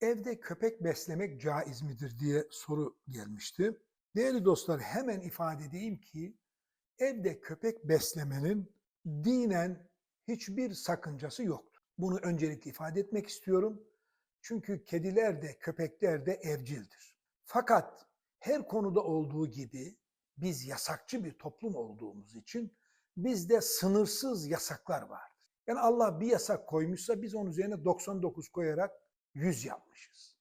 Evde köpek beslemek caiz midir diye soru gelmişti. Değerli dostlar hemen ifade edeyim ki evde köpek beslemenin dinen hiçbir sakıncası yoktur. Bunu öncelikle ifade etmek istiyorum. Çünkü kediler de köpekler de evcildir. Fakat her konuda olduğu gibi biz yasakçı bir toplum olduğumuz için bizde sınırsız yasaklar vardır. Yani Allah bir yasak koymuşsa biz onun üzerine 99 koyarak 100 yapmışız.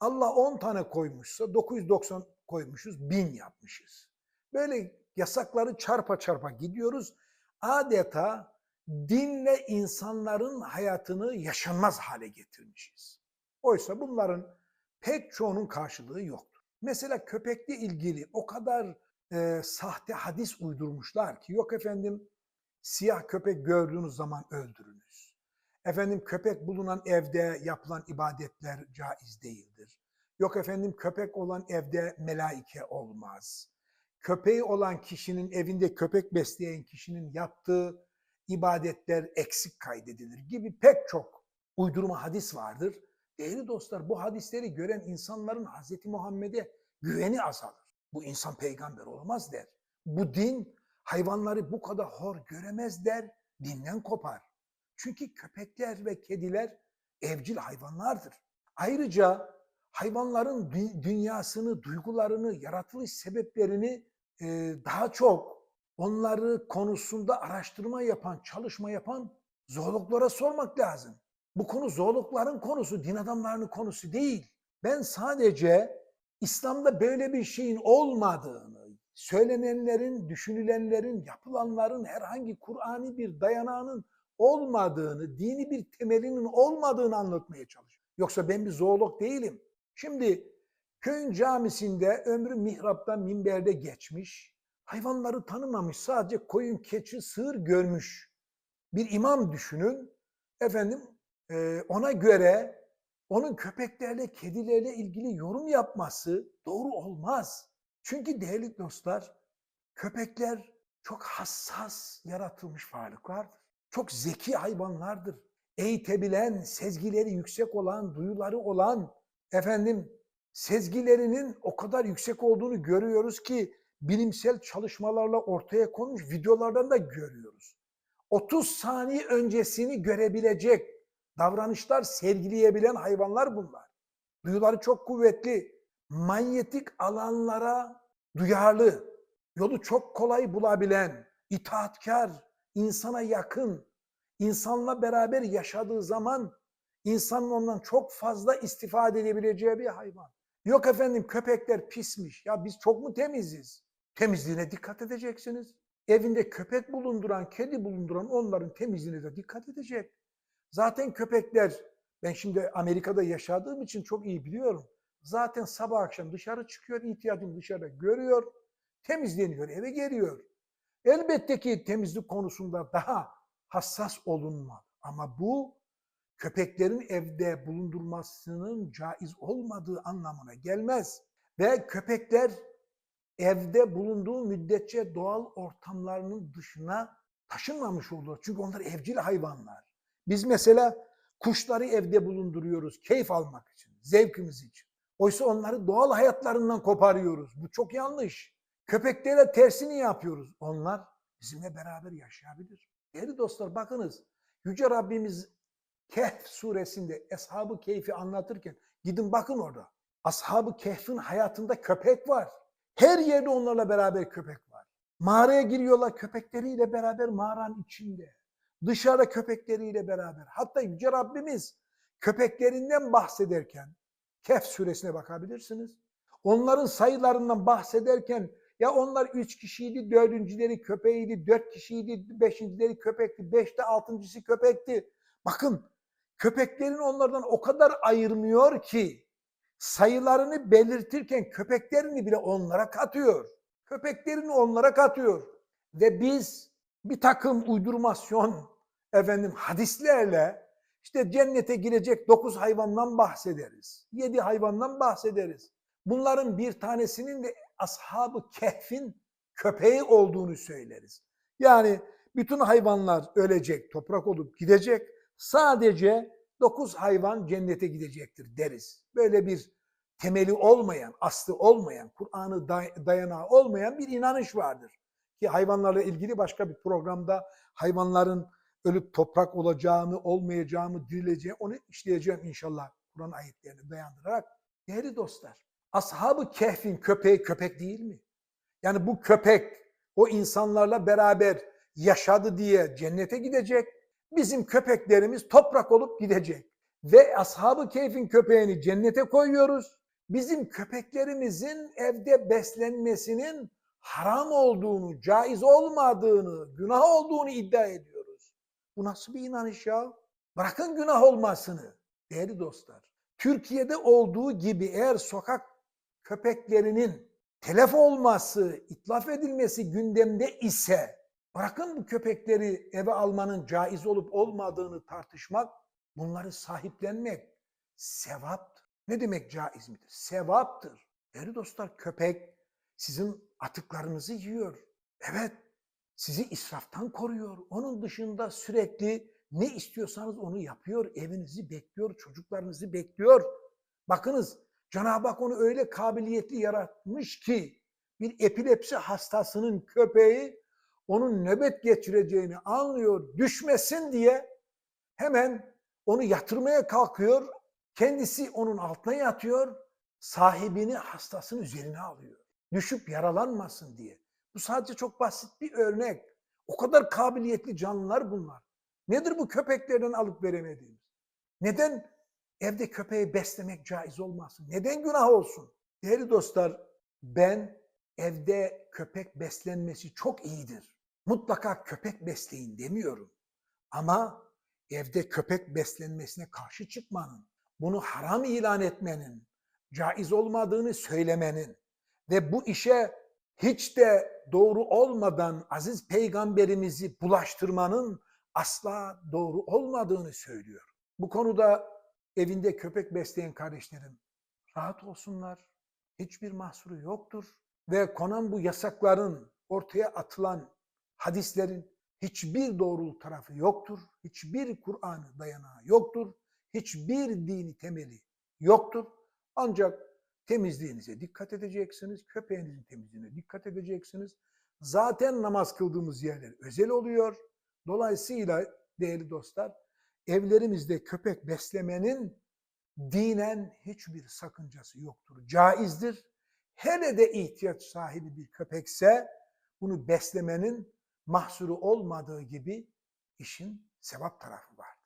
Allah 10 tane koymuşsa 990 koymuşuz, 1000 yapmışız. Böyle yasakları çarpa çarpa gidiyoruz. Adeta dinle insanların hayatını yaşanmaz hale getirmişiz. Oysa bunların pek çoğunun karşılığı yoktur. Mesela köpekle ilgili o kadar e, sahte hadis uydurmuşlar ki yok efendim siyah köpek gördüğünüz zaman öldürünüz. Efendim köpek bulunan evde yapılan ibadetler caiz değildir. Yok efendim köpek olan evde melaike olmaz. Köpeği olan kişinin evinde köpek besleyen kişinin yaptığı ibadetler eksik kaydedilir gibi pek çok uydurma hadis vardır. Değerli dostlar bu hadisleri gören insanların Hz. Muhammed'e güveni azalır. Bu insan peygamber olamaz der. Bu din hayvanları bu kadar hor göremez der, dinden kopar. Çünkü köpekler ve kediler evcil hayvanlardır. Ayrıca hayvanların dü- dünyasını, duygularını, yaratılış sebeplerini e, daha çok onları konusunda araştırma yapan, çalışma yapan zoologlara sormak lazım. Bu konu zoologların konusu, din adamlarının konusu değil. Ben sadece İslam'da böyle bir şeyin olmadığını, söylenenlerin, düşünülenlerin, yapılanların herhangi Kur'ani bir dayanağının olmadığını, dini bir temelinin olmadığını anlatmaya çalışıyorum. Yoksa ben bir zoolog değilim. Şimdi köyün camisinde ömrü mihrapta, minberde geçmiş, hayvanları tanımamış, sadece koyun, keçi, sığır görmüş bir imam düşünün. Efendim e, ona göre onun köpeklerle, kedilerle ilgili yorum yapması doğru olmaz. Çünkü değerli dostlar, köpekler çok hassas yaratılmış varlıklardır. Çok zeki hayvanlardır. Eğitebilen, sezgileri yüksek olan, duyuları olan, efendim sezgilerinin o kadar yüksek olduğunu görüyoruz ki bilimsel çalışmalarla ortaya konmuş videolardan da görüyoruz. 30 saniye öncesini görebilecek davranışlar sergileyebilen hayvanlar bunlar. Duyuları çok kuvvetli, manyetik alanlara duyarlı, yolu çok kolay bulabilen, itaatkar, insana yakın, insanla beraber yaşadığı zaman insanın ondan çok fazla istifade edebileceği bir hayvan. Yok efendim köpekler pismiş. Ya biz çok mu temiziz? Temizliğine dikkat edeceksiniz. Evinde köpek bulunduran, kedi bulunduran onların temizliğine de dikkat edecek. Zaten köpekler, ben şimdi Amerika'da yaşadığım için çok iyi biliyorum. Zaten sabah akşam dışarı çıkıyor, ihtiyacını dışarıda görüyor, temizleniyor, eve geliyor. Elbette ki temizlik konusunda daha hassas olunmalı. Ama bu köpeklerin evde bulundurmasının caiz olmadığı anlamına gelmez. Ve köpekler evde bulunduğu müddetçe doğal ortamlarının dışına taşınmamış olur. Çünkü onlar evcil hayvanlar. Biz mesela kuşları evde bulunduruyoruz keyif almak için, zevkimiz için. Oysa onları doğal hayatlarından koparıyoruz. Bu çok yanlış. Köpeklere tersini yapıyoruz. Onlar bizimle beraber yaşayabilir. Değerli dostlar bakınız. Yüce Rabbimiz Kehf suresinde Ashab-ı Kehf'i anlatırken gidin bakın orada. Ashab-ı Kehf'in hayatında köpek var. Her yerde onlarla beraber köpek var. Mağaraya giriyorlar köpekleriyle beraber mağaranın içinde. Dışarıda köpekleriyle beraber. Hatta Yüce Rabbimiz köpeklerinden bahsederken Kehf suresine bakabilirsiniz. Onların sayılarından bahsederken ya onlar üç kişiydi, dördüncüleri köpeğiydi, dört kişiydi, beşincileri köpekti, beşte altıncısı köpekti. Bakın köpeklerin onlardan o kadar ayırmıyor ki sayılarını belirtirken köpeklerini bile onlara katıyor. Köpeklerini onlara katıyor. Ve biz bir takım uydurmasyon efendim hadislerle işte cennete girecek dokuz hayvandan bahsederiz. Yedi hayvandan bahsederiz. Bunların bir tanesinin de ashab-ı kehfin köpeği olduğunu söyleriz. Yani bütün hayvanlar ölecek, toprak olup gidecek. Sadece dokuz hayvan cennete gidecektir deriz. Böyle bir temeli olmayan, aslı olmayan, Kur'an'ı day- dayanağı olmayan bir inanış vardır. Ki hayvanlarla ilgili başka bir programda hayvanların ölüp toprak olacağını, olmayacağını, dirileceğini onu işleyeceğim inşallah Kur'an ayetlerini dayandırarak. Değerli dostlar, Ashab-ı Kehf'in köpeği köpek değil mi? Yani bu köpek o insanlarla beraber yaşadı diye cennete gidecek. Bizim köpeklerimiz toprak olup gidecek. Ve Ashab-ı Kehf'in köpeğini cennete koyuyoruz. Bizim köpeklerimizin evde beslenmesinin haram olduğunu, caiz olmadığını, günah olduğunu iddia ediyoruz. Bu nasıl bir inanış ya? Bırakın günah olmasını değerli dostlar. Türkiye'de olduğu gibi eğer sokak köpeklerinin telef olması, itlaf edilmesi gündemde ise bırakın bu köpekleri eve almanın caiz olup olmadığını tartışmak, bunları sahiplenmek sevaptır. Ne demek caiz midir? Sevaptır. Değerli dostlar köpek sizin atıklarınızı yiyor. Evet sizi israftan koruyor. Onun dışında sürekli ne istiyorsanız onu yapıyor. Evinizi bekliyor, çocuklarınızı bekliyor. Bakınız Cenab-ı Hak onu öyle kabiliyetli yaratmış ki bir epilepsi hastasının köpeği onun nöbet geçireceğini anlıyor, düşmesin diye hemen onu yatırmaya kalkıyor. Kendisi onun altına yatıyor, sahibini hastasının üzerine alıyor. Düşüp yaralanmasın diye. Bu sadece çok basit bir örnek. O kadar kabiliyetli canlılar bunlar. Nedir bu köpeklerden alıp veremediğimiz? Neden evde köpeği beslemek caiz olmasın? Neden günah olsun? Değerli dostlar, ben evde köpek beslenmesi çok iyidir. Mutlaka köpek besleyin demiyorum. Ama evde köpek beslenmesine karşı çıkmanın, bunu haram ilan etmenin, caiz olmadığını söylemenin ve bu işe hiç de doğru olmadan aziz peygamberimizi bulaştırmanın asla doğru olmadığını söylüyor. Bu konuda evinde köpek besleyen kardeşlerim rahat olsunlar. Hiçbir mahsuru yoktur. Ve konan bu yasakların ortaya atılan hadislerin hiçbir doğrulu tarafı yoktur. Hiçbir Kur'an'ı dayanağı yoktur. Hiçbir dini temeli yoktur. Ancak temizliğinize dikkat edeceksiniz. Köpeğinizin temizliğine dikkat edeceksiniz. Zaten namaz kıldığımız yerler özel oluyor. Dolayısıyla değerli dostlar evlerimizde köpek beslemenin dinen hiçbir sakıncası yoktur. Caizdir. Hele de ihtiyaç sahibi bir köpekse bunu beslemenin mahsuru olmadığı gibi işin sevap tarafı var.